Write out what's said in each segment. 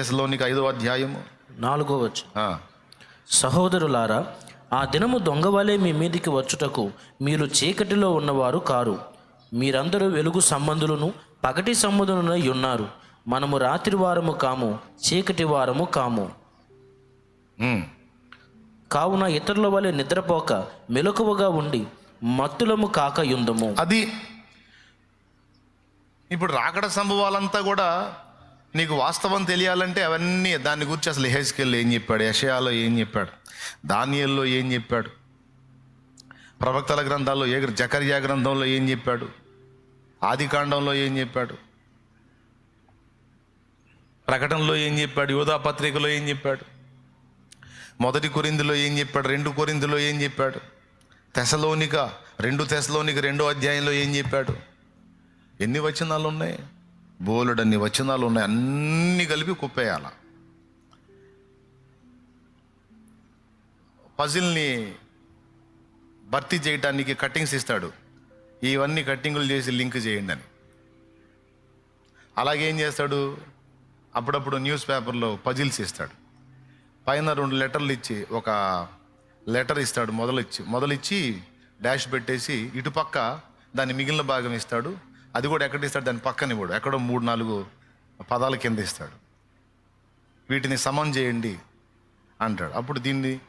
తెశలోనికి ఐదో అధ్యాయము. నాలుగో వచ్చు సహోదరులారా ఆ దినము దొంగవలే మీ మీదికి వచ్చుటకు మీరు చీకటిలో ఉన్నవారు కారు. మీరందరూ వెలుగు సంబంధులను పగటి సంబంధులనై ఉన్నారు. మనము రాత్రి వారము కాము చీకటి వారము కాము. కావున ఇతరుల వలె నిద్రపోక మెలకువగా ఉండి మత్తులము కాక యుందము. అది ఇప్పుడు రాకడ సంభవాలంతా కూడా నీకు వాస్తవం తెలియాలంటే అవన్నీ దాని గురించి అసలు హెజ్కెళ్ళి ఏం చెప్పాడు యషయాలో ఏం చెప్పాడు దానియల్లో ఏం చెప్పాడు ప్రవక్తల గ్రంథాల్లో ఏ జకర్యా గ్రంథంలో ఏం చెప్పాడు ఆదికాండంలో ఏం చెప్పాడు ప్రకటనలో ఏం చెప్పాడు యోధా పత్రికలో ఏం చెప్పాడు మొదటి కొరిందులో ఏం చెప్పాడు రెండు కొరిందులో ఏం చెప్పాడు తెసలోనిక రెండు తెసలోనిక రెండో అధ్యాయంలో ఏం చెప్పాడు ఎన్ని వచనాలు ఉన్నాయి బోలెడన్ని వచనాలు ఉన్నాయి అన్ని కలిపి కుప్పేయాల. పజిల్ని భర్తీ చేయడానికి కట్టింగ్స్ ఇస్తాడు. ఇవన్నీ కట్టింగులు చేసి లింక్ చేయండి అని. అలాగే ఏం చేస్తాడు? అప్పుడప్పుడు న్యూస్ పేపర్లో పజిల్స్ ఇస్తాడు. పైన రెండు లెటర్లు ఇచ్చి ఒక లెటర్ ఇస్తాడు మొదలిచ్చి మొదలిచ్చి డాష్ పెట్టేసి ఇటుపక్క దాని మిగిలిన భాగం ఇస్తాడు. అది కూడా ఎక్కడ ఇస్తాడు దాని పక్కన ఇవ్వడు ఎక్కడో మూడు నాలుగు పదాల కింద ఇస్తాడు. వీటిని సమం చేయండి అంటాడు. అప్పుడు దీన్ని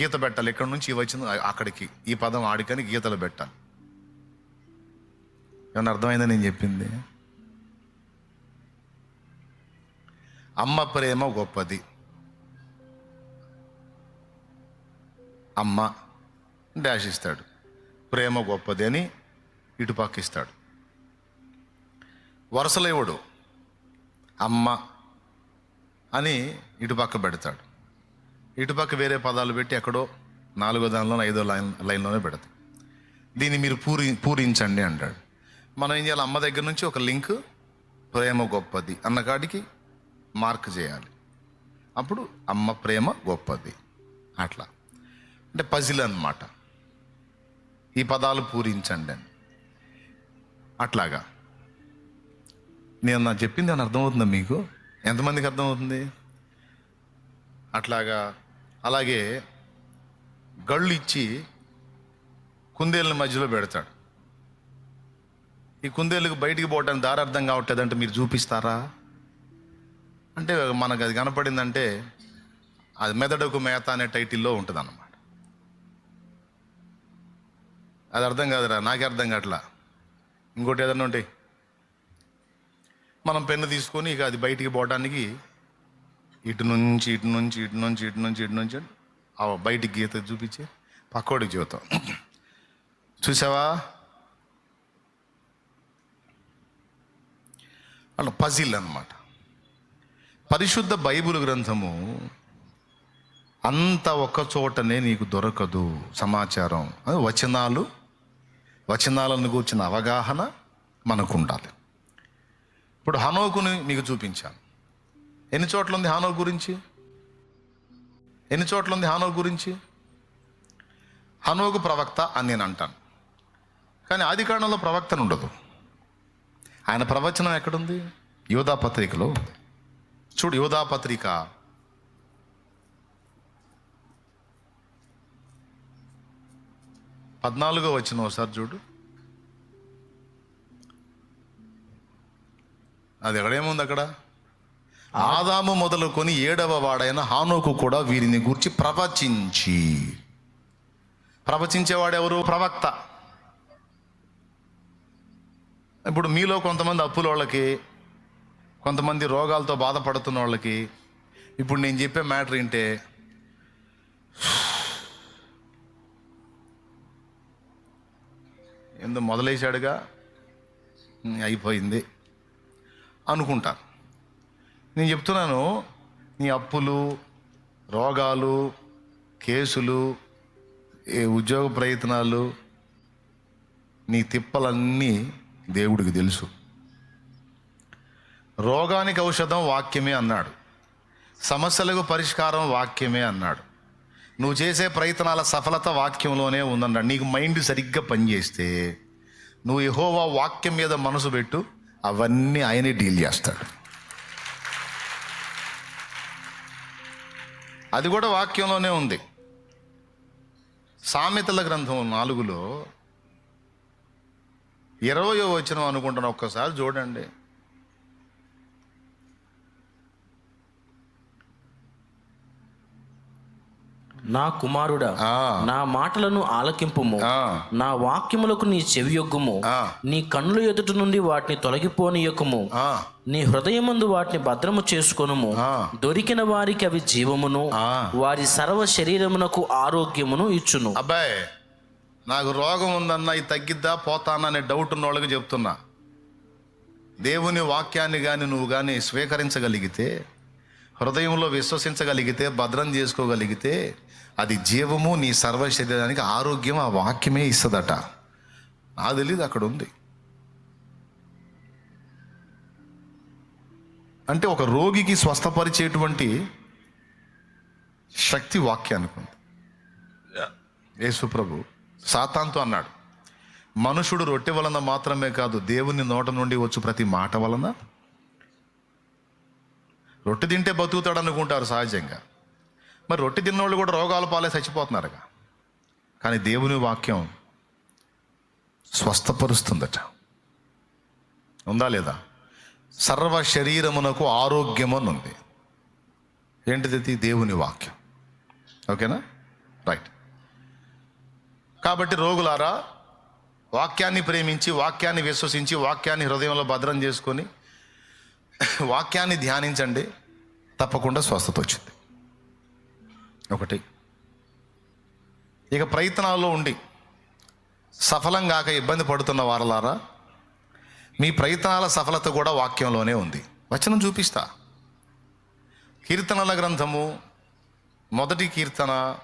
గీత పెట్టాలి. ఇక్కడ నుంచి వచ్చింది అక్కడికి. ఈ పదం ఆడికని గీతలు పెట్టాలి. ఏమన్నా అర్థమైందా నేను చెప్పింది? అమ్మ ప్రేమ గొప్పది. అమ్మ డాష్ ఇస్తాడు. ప్రేమ గొప్పది అని ఇటుపక్క ఇస్తాడు. వరుసలేవుడు. అమ్మ అని ఇటుపక్క పెడతాడు. ఇటుపక్క వేరే పదాలు పెట్టి ఎక్కడో నాలుగో దానిలో ఐదో లైన్ లైన్లోనే పెడతాడు. దీన్ని మీరు పూరి పూరించండి అంటాడు. మనం ఏం చేయాలి? అమ్మ దగ్గర నుంచి ఒక లింక్ ప్రేమ గొప్పది అన్నకాడికి మార్క్ చేయాలి. అప్పుడు అమ్మ ప్రేమ గొప్పది. అట్లా. అంటే పజిల్ అన్నమాట. ఈ పదాలు పూరించండి అని. అట్లాగా. నేను నాకు చెప్పింది అని అర్థమవుతుందా మీకు? ఎంతమందికి అర్థమవుతుంది? అట్లాగా అలాగే గళ్ళు ఇచ్చి కుందేళ్ళని మధ్యలో పెడతాడు. ఈ కుందేళ్ళకి బయటికి పోవడానికి దారి అర్థం కావట్లేదంటే మీరు చూపిస్తారా? అంటే మనకు అది కనపడిందంటే అది మెదడుకు మేత అనే టైటిల్లో ఉంటుంది అన్నమాట అది అర్థం కాదురా నాకే అర్థం కావట్లా. ఇంకోటి ఏదన్నా ఉంటాయి మనం పెన్ను తీసుకొని ఇక అది బయటికి పోవడానికి ఇటు నుంచి ఇటు నుంచి ఇటు నుంచి ఇటు నుంచి ఇటు నుంచి ఆ బయటికి గీత చూపించి పక్కోడికి చూద్దాం చూసావా? అలా పజిల్ అన్నమాట. పరిశుద్ధ బైబిల్ గ్రంథము అంత ఒక చోటనే నీకు దొరకదు సమాచారం. వచనాలు వచనాలను కూర్చిన అవగాహన మనకు ఉండాలి ఇప్పుడు హనోకుని మీకు చూపించాను. ఎన్ని చోట్ల ఉంది హానో గురించి? ఎన్ని చోట్ల ఉంది హానో గురించి? హనోకు ప్రవక్త అని నేను అంటాను. కానీ ఆది కారణంలో ప్రవక్తను ఉండదు. ఆయన ప్రవచనం ఎక్కడుంది? యోధా పత్రికలో చూడు యోధా పత్రిక. పద్నాలుగో వచ్చిన ఒకసారి చూడు. అది ఎక్కడేముంది అక్కడ? ఆదాము మొదలుకొని ఏడవ వాడైన హానోకు కూడా వీరిని గూర్చి ప్రవచించి. ప్రవచించేవాడెవరు ప్రవక్త. ఇప్పుడు మీలో కొంతమంది అప్పుల వాళ్ళకి కొంతమంది రోగాలతో బాధపడుతున్న వాళ్ళకి ఇప్పుడు నేను చెప్పే మ్యాటర్ ఏంటే ఎందు మొదలేశాడుగా? అయిపోయింది. అనుకుంటారు నేను చెప్తున్నాను నీ అప్పులు రోగాలు కేసులు ఏ ఉద్యోగ ప్రయత్నాలు నీ తిప్పలన్నీ దేవుడికి తెలుసు. రోగానికి ఔషధం వాక్యమే అన్నాడు. సమస్యలకు పరిష్కారం వాక్యమే అన్నాడు. నువ్వు చేసే ప్రయత్నాల సఫలత వాక్యంలోనే ఉందన్నాడు. నీకు మైండ్ సరిగ్గా పనిచేస్తే నువ్వు ఎహోవా వాక్యం మీద మనసు పెట్టు అవన్నీ ఆయనే డీల్ చేస్తాడు. అది కూడా వాక్యంలోనే ఉంది. సామెతల గ్రంథం నాలుగులో ఇరవయో వచ్చినం అనుకుంటాను ఒక్కసారి చూడండి. నా కుమారుడా నా మాటలను ఆలకింపుము. నా వాక్యములకు నీ చెవియొగ్గుము. ఆ, నీ కన్నుల ఎదుట నుండి వాటిని తొలగిపోనీయకుము. ఆ, నీ హృదయమందు వాటిని భద్రము చేసుకొనుము. దొరికిన వారికి అవి జీవమును. వారి సర్వ శరీరమునకు ఆరోగ్యమును ఇచ్చును. అబ్బాయి నాకు రోగం ఉందన్న ఇది తగ్గిద్దా పోతానా అనే డౌట్ ఉన్న వాళ్ళకి చెప్తున్నా. దేవుని వాక్యాన్ని కానీ నువ్వు కానీ స్వీకరించగలిగితే హృదయంలో విశ్వసించగలిగితే భద్రం చేసుకోగలిగితే అది జీవము నీ సర్వ శరీరానికి ఆరోగ్యం ఆ వాక్యమే ఇస్తుందట. నాకు తెలియదు అక్కడ ఉంది. అంటే ఒక రోగికి స్వస్థపరిచేటువంటి శక్తి వాక్యానికి ఉంది యేసుప్రభు సాతాంతో అన్నాడు మనుషుడు రొట్టె వలన మాత్రమే కాదు దేవుని నోట నుండి వచ్చు ప్రతి మాట వలన రొట్టె తింటే బతుకుతాడు అనుకుంటారు సహజంగా. మరి రొట్టె తిన్నోళ్ళు కూడా రోగాల పాలే చచ్చిపోతున్నారుగా. కానీ దేవుని వాక్యం స్వస్థపరుస్తుందట. ఉందా లేదా? సర్వ శరీరమునకు ఆరోగ్యం అని ఉంది. ఏంటిది ఇది? దేవుని వాక్యం. ఓకేనా? రైట్. కాబట్టి రోగులారా వాక్యాన్ని ప్రేమించి వాక్యాన్ని విశ్వసించి వాక్యాన్ని హృదయంలో భద్రం చేసుకొని వాక్యాన్ని ధ్యానించండి. తప్పకుండా స్వస్థత వచ్చింది. ఒకటి. ఇక ప్రయత్నాల్లో ఉండి సఫలం కాక ఇబ్బంది పడుతున్న వారలారా మీ ప్రయత్నాల సఫలత కూడా వాక్యంలోనే ఉంది. వచనం చూపిస్తా. కీర్తనల గ్రంథము మొదటి కీర్తన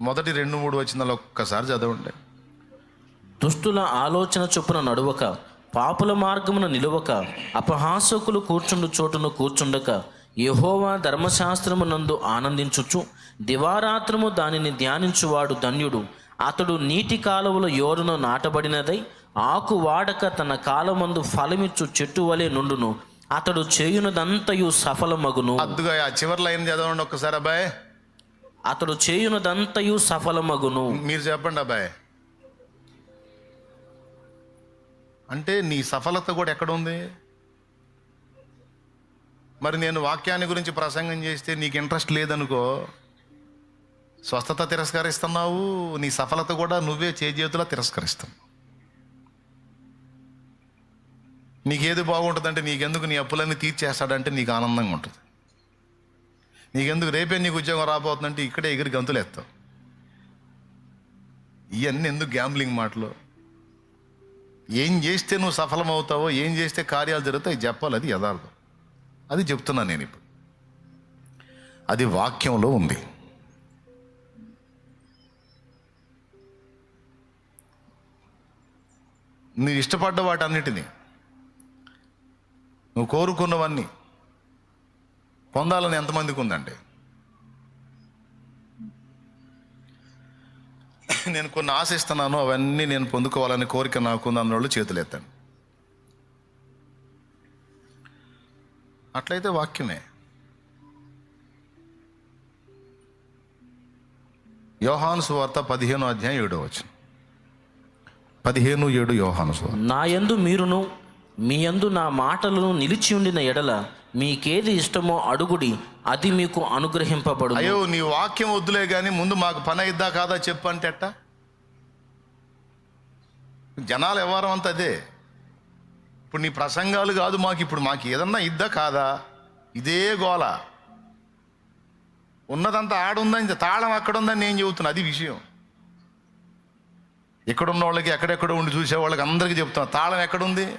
మొదటి రెండు మూడు వచనాలు ఒక్కసారి చదవండి. దుష్టుల ఆలోచన చొప్పున నడువక పాపుల మార్గమున నిలువక అపహాసకులు కూర్చుండు చోటును కూర్చుండక యెహోవా ధర్మశాస్త్రమునందు ఆనందించుచు దివారాత్రము దానిని ధ్యానించువాడు ధన్యుడు. అతడు నీటి కాలువల యోరును నాటబడినదై ఆకు వాడక తన కాలమందు ఫలమిచ్చు చెట్టు వలె నుండును. అతడు చేయునదంతయు సఫలమగును. అద్దుగా ఆ చివరి లైన్ చదవండి ఒక్కసారి అబ్బాయి? అతడు చేయునదంతయు సఫలమగును. మీరు చెప్పండి అబ్బాయి. అంటే నీ సఫలత కూడా ఎక్కడ ఉంది? మరి నేను వాక్యాన్ని గురించి ప్రసంగం చేస్తే నీకు ఇంట్రెస్ట్ లేదనుకో స్వస్థత తిరస్కరిస్తున్నావు నీ సఫలత కూడా నువ్వే చేజేతులా తిరస్కరిస్తున్నావు నీకేది బాగుంటుందంటే నీకెందుకు నీ అప్పులన్నీ తీర్చేస్తాడంటే నీకు ఆనందంగా ఉంటుంది. నీకెందుకు రేపే నీకు ఉద్యోగం రాబోతుందంటే ఇక్కడే ఎగిరి గంతులేస్తావు. ఇవన్నీ ఎందుకు గ్యాంబ్లింగ్ మాటలు? ఏం చేస్తే నువ్వు సఫలమవుతావో ఏం చేస్తే కార్యాలు జరుగుతాయి చెప్పాలి అది యథార్థం. అది చెప్తున్నా నేను ఇప్పుడు. అది వాక్యంలో ఉంది. నీ ఇష్టపడ్డ వాటన్నిటినీ నువ్వు కోరుకున్నవన్నీ పొందాలని ఎంతమందికి ఉందండి? నేను కొన్ని ఆశిస్తున్నాను అవన్నీ నేను పొందుకోవాలని కోరిక నాకుంది అన్నోళ్ళు చేతులు ఎత్తాను. అట్లయితే వాక్యమే. యోహాను సువార్త పదిహేను అధ్యాయం ఏడో వచ్చిన పదిహేను ఏడు యోహాను సువార్త నా యందు మీరును మీ యందు నా మాటలను నిలిచి ఉండిన ఎడల మీకేది ఇష్టమో అడుగుడి అది మీకు అనుగ్రహింపబడు అయ్యో నీ వాక్యం వద్దులే కానీ ముందు మాకు పని అయిద్దా కాదా చెప్పు అంటే ఎట్ట జనాల వ్యవహారం అంతా అదే. ఇప్పుడు నీ ప్రసంగాలు కాదు మాకు ఇప్పుడు మాకు ఏదన్నా ఇద్దా కాదా? ఇదే గోల. ఉన్నదంతా ఆడుందని తాళం అక్కడ ఉందని నేను చెబుతున్నా అది విషయం. ఎక్కడున్న వాళ్ళకి ఎక్కడెక్కడ ఉండి చూసే వాళ్ళకి అందరికీ చెప్తున్నా తాళం ఎక్కడుంది?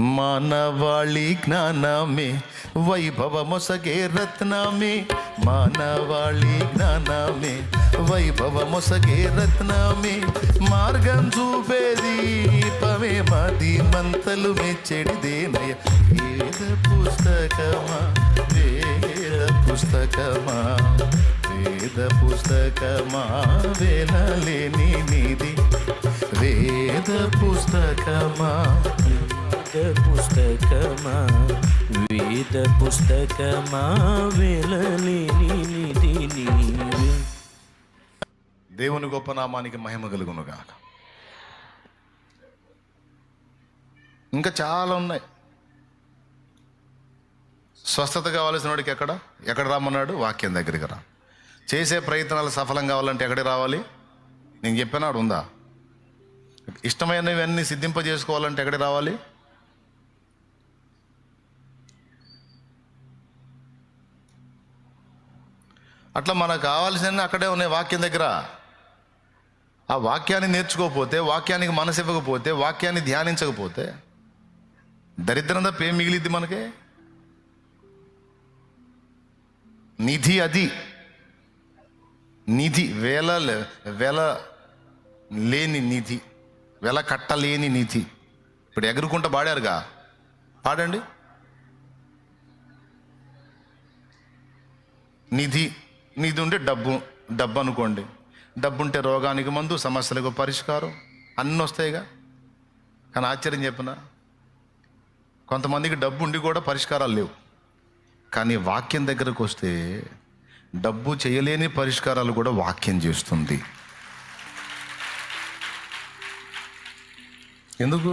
మానవాళి జ్ఞానమే వైభవమొసగే రత్నమే. మానవాళి జ్ఞానమే వైభవమొసగే రత్నమే. మార్గం చూపేది మది మంతలు మెచ్చడిదేనయ వేద పుస్తకమా? వేద పుస్తకమా? వేద పుస్తకమా? వేలలేని నిధి. వేద పుస్తకమా? పుస్తకమా? వేద పుస్తకమా? వేలలేని నిధి దేవుని గొప్ప నామానికి మహిమ కలుగును ఇంకా చాలా ఉన్నాయి. స్వస్థత కావాల్సిన వాడికి ఎక్కడ? ఎక్కడ రామన్నాడు వాక్యం దగ్గరికి రా. చేసే ప్రయత్నాలు సఫలం కావాలంటే ఎక్కడికి రావాలి? నేను చెప్పినాడు ఉందా? ఇష్టమైనవన్నీ సిద్ధింపజేసుకోవాలంటే ఎక్కడికి రావాలి? అట్లా మనకు కావాల్సిన అక్కడే ఉన్నాయి వాక్యం దగ్గర. ఆ వాక్యాన్ని నేర్చుకోకపోతే వాక్యానికి మనసు ఇవ్వకపోతే వాక్యాన్ని ధ్యానించకపోతే దరిద్రం తప్ప ఏం మిగిలిద్ది మనకి. నిధి అది. నిధి వేల వెల లేని నిధి వెల కట్టలేని నిధి. ఇప్పుడు ఎగురుకుంటూ పాడారుగా. పాడండి. నిధి నిధి ఉంటే డబ్బు డబ్బు అనుకోండి. డబ్బు ఉంటే రోగానికి మందు సమస్యలకు పరిష్కారం. అన్నీ వస్తాయిగా కానీ ఆశ్చర్యం చెప్పినా? కొంతమందికి డబ్బు ఉండి కూడా పరిష్కారాలు లేవు. కానీ వాక్యం దగ్గరకు వస్తే డబ్బు చేయలేని పరిష్కారాలు కూడా వాక్యం చేస్తుంది. ఎందుకు?